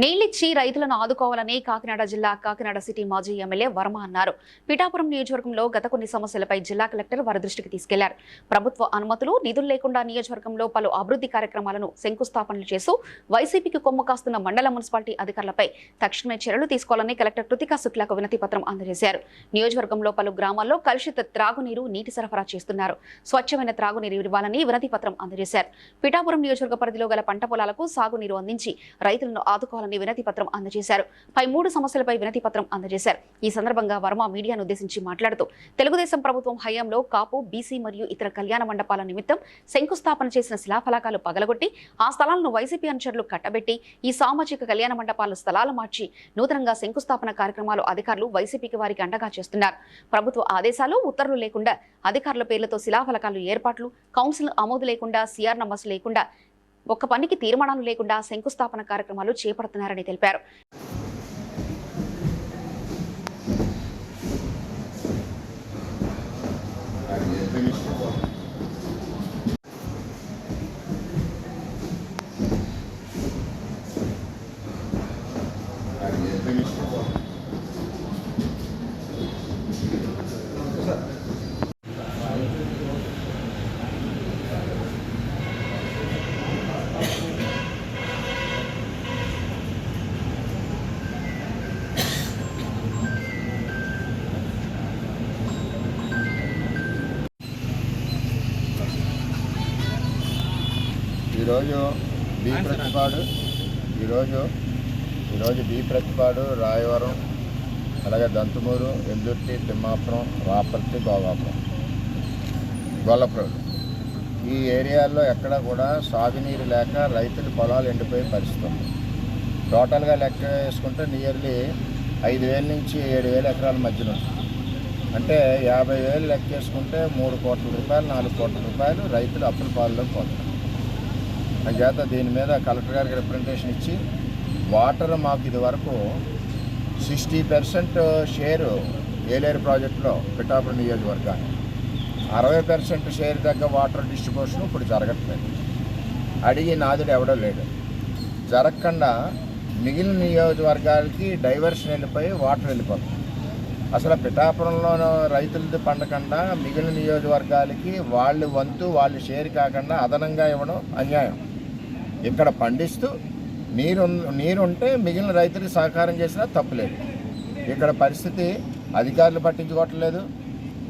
నీళ్ళిచ్చి రైతులను ఆదుకోవాలని కాకినాడ జిల్లా కాకినాడ సిటీ మాజీ ఎమ్మెల్యే వర్మ అన్నారు. పిఠాపురం నియోజకవర్గంలో గత కొన్ని సమస్యలపై జిల్లా కలెక్టర్ వారి దృష్టికి తీసుకెళ్ళారు. ప్రభుత్వ అనుమతులు నిధులు లేకుండా నియోజకవర్గంలో పలు అభివృద్ధి కార్యక్రమాలను శంకుస్థాపనలు చేస్తూ వైసీపీకి కొమ్ము కాస్తున్న మండల మున్సిపాలిటీ అధికారులపై తక్షణమే చర్యలు తీసుకోవాలని కలెక్టర్ కృతికా శుక్లాకు వినతి పత్రం అందజేశారు. నియోజకవర్గంలో పలు గ్రామాల్లో కలుషిత త్రాగునీరు నీటి సరఫరా చేస్తున్నారు. స్వచ్ఛమైన త్రాగునీరు ఇవ్వాలని వినతి పత్రం అందజేశారు. పిఠాపురం నియోజకవర్గ పరిధిలో గల పంట పొలాలకు సాగునీరు అందించి రైతులను ఆదుకోవాలని వినతి పత్రం అందజేశారు. పై మూడు సమస్యలపై వినతి పత్రం అందజేశారు. ఈ సందర్భంగా వర్మ మీడియాను ఉద్దేశించి మాట్లాడుతూ తెలుగుదేశం ప్రభుత్వం హయాంలో కాపు బీసీ మరియు ఇతర కళ్యాణ మండపాల నిమిత్తం శంకుస్థాపన చేసిన శిలాఫలకాలు పగలగొట్టి ఆ స్థలాలను వైసీపీ అనుచరులు కట్టబెట్టి ఈ సామాజిక కళ్యాణ మండపాల స్థలాలు మార్చి నూతనంగా శంకుస్థాపన కార్యక్రమాలు అధికారులు వైసీపీకి వారికి అండగా చేస్తున్నారు. ప్రభుత్వ ఆదేశాలు ఉత్తర్వులు లేకుండా అధికారుల పేర్లతో శిలాఫలకాలు ఏర్పాట్లు కౌన్సిల్ ఆమోదు లేకుండా సిఆర్ నంబర్స్ లేకుండా ఒక్క పనికి తీర్మానాలు లేకుండా శంకుస్థాపన కార్యక్రమాలు చేపడుతున్నారని తెలిపారు. ఈరోజు బి ప్రతిపాడు. ఈరోజు ఈరోజు బి ప్రతిపాడు రాయవరం అలాగే దంతుమూరు ఎందుర్తి తిమ్మాపురం రాపర్తి గోగాపురం గొల్లప్రోలు. ఈ ఏరియాల్లో ఎక్కడ కూడా సాగునీరు లేక రైతులు పొలాలు ఎండిపోయే పరిస్థితి ఉంది. టోటల్గా లెక్క వేసుకుంటే నియర్లీ ఐదు వేల నుంచి ఏడు వేల ఎకరాల మధ్యన అంటే యాభై వేలు లెక్క వేసుకుంటే మూడు కోట్ల రూపాయలు నాలుగు కోట్ల రూపాయలు రైతులు అప్పుల పాలలో పోతారు. అంచేత దీని మీద కలెక్టర్ గారికి రిప్రజెంటేషన్ ఇచ్చి వాటర్ మాకు ఇది వరకు సిక్స్టీ పర్సెంట్ షేరు ఏలేరు ప్రాజెక్టులో పిఠాపురం నియోజకవర్గాన్ని అరవై పర్సెంట్ షేర్ దగ్గర వాటర్ డిస్ట్రిబ్యూషన్ ఇప్పుడు జరగట్లేదు. అడిగి నాదుడు ఎవడో లేడు. జరగకుండా మిగిలిన నియోజకవర్గాలకి డైవర్షన్ వెళ్ళిపోయి వాటర్ వెళ్ళిపోతుంది. అసలు పిఠాపురంలో రైతులది పండకుండా మిగిలిన నియోజకవర్గాలకి వాళ్ళు వంతు వాళ్ళు షేర్ కాకుండా అదనంగా ఇవ్వడం అన్యాయం. ఇక్కడ పండిస్తూ నీరు నీరుంటే మిగిలిన రైతులకు సహకారం చేసినా తప్పులేదు. ఇక్కడ పరిస్థితి అధికారులు పట్టించుకోవట్లేదు.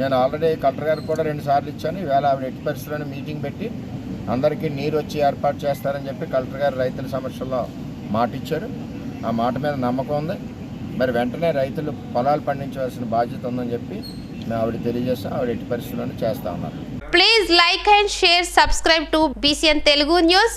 నేను ఆల్రెడీ కలెక్టర్ గారికి కూడా రెండు సార్లు ఇచ్చాను. ఈవేళ ఆవిడ ఎట్టి పరిస్థితుల్లో మీటింగ్ పెట్టి అందరికీ నీరు వచ్చి ఏర్పాటు చేస్తారని చెప్పి కలెక్టర్ గారు రైతుల సమస్యల్లో మాట ఇచ్చారు. ఆ మాట మీద నమ్మకం ఉంది. మరి వెంటనే రైతులు పొలాలు పండించవలసిన బాధ్యత ఉందని చెప్పి మేము ఆవిడ తెలియజేస్తాం. ఆవిడ ఎట్టి పరిస్థితుల్లోనూ చేస్తా ఉన్నారు. Please like and share subscribe to BCN Telugu news